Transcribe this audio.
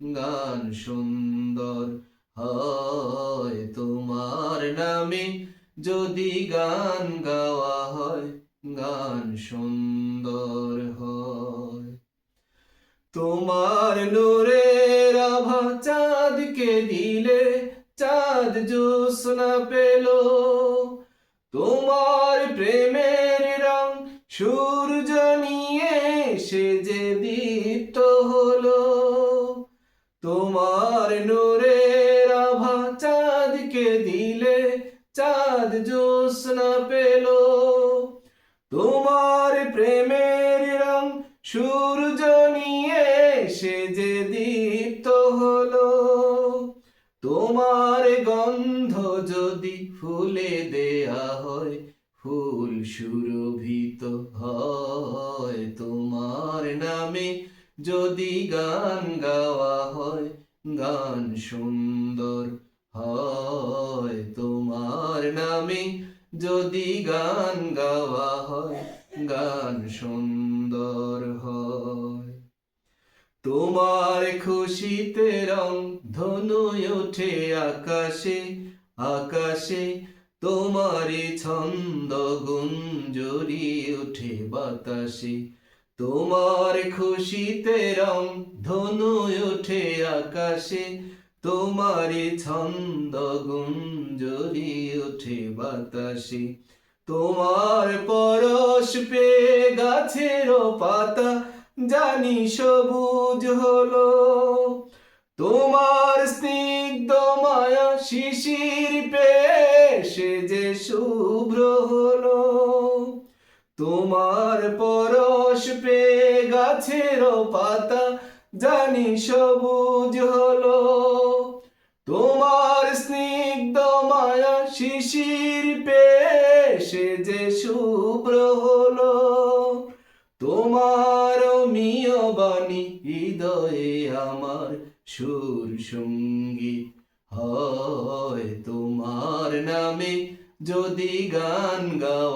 গান সুন্দর হয় তোমার নামে। যদি গান গাওয়া হয়, গান সুন্দর হয়। তোমার নূরের আভা চাঁদকে দিলে, চাঁদ জোসনা পেল। তোমার প্রেমের রং সূর্য নূরের আভা চাঁদকে দিলে, চাঁদ জোসনা পেল। তোমার প্রেমের রং সূর্য নিয়ে সে যে দীপ্ত হলো। তোমার গন্ধ যদি ফুলে দেয়া হয়, ফুল সুরভিত হয়। তোমার নামে যদি গান গাওয়া হয় গান সুন্দর হয় তোমার নামে। যদি গান গাওয়া হয়, গান সুন্দর হয়। তোমার খুশিতে রং ধনু ওঠে আকাশে আকাশে তোমারে ছন্দ গুঞ্জরি ওঠে বাতাসে। তোমার খুশিতে রং ধনু ওঠে আকাশে তোমারে ছন্দ গুঞ্জরি ওঠে বাতাসে। তোমার পরশ পে গাছের পাতা, জানি সবুজ হলো। তোমার স্নিগ্ধ মায়া শিশির পে, সে যে শুভ্র হলো। তোমার পরশ পে গাছের পাতা, জানি সবুজ হলো। তোমার স্নিগ্ধ মায়া শিশির পে সে যে শুভ্র হলো। তোমার মিয় বাণী হৃদয়ে আমার সুর সংগীত হয়। তোমার নামে যদি গান হয়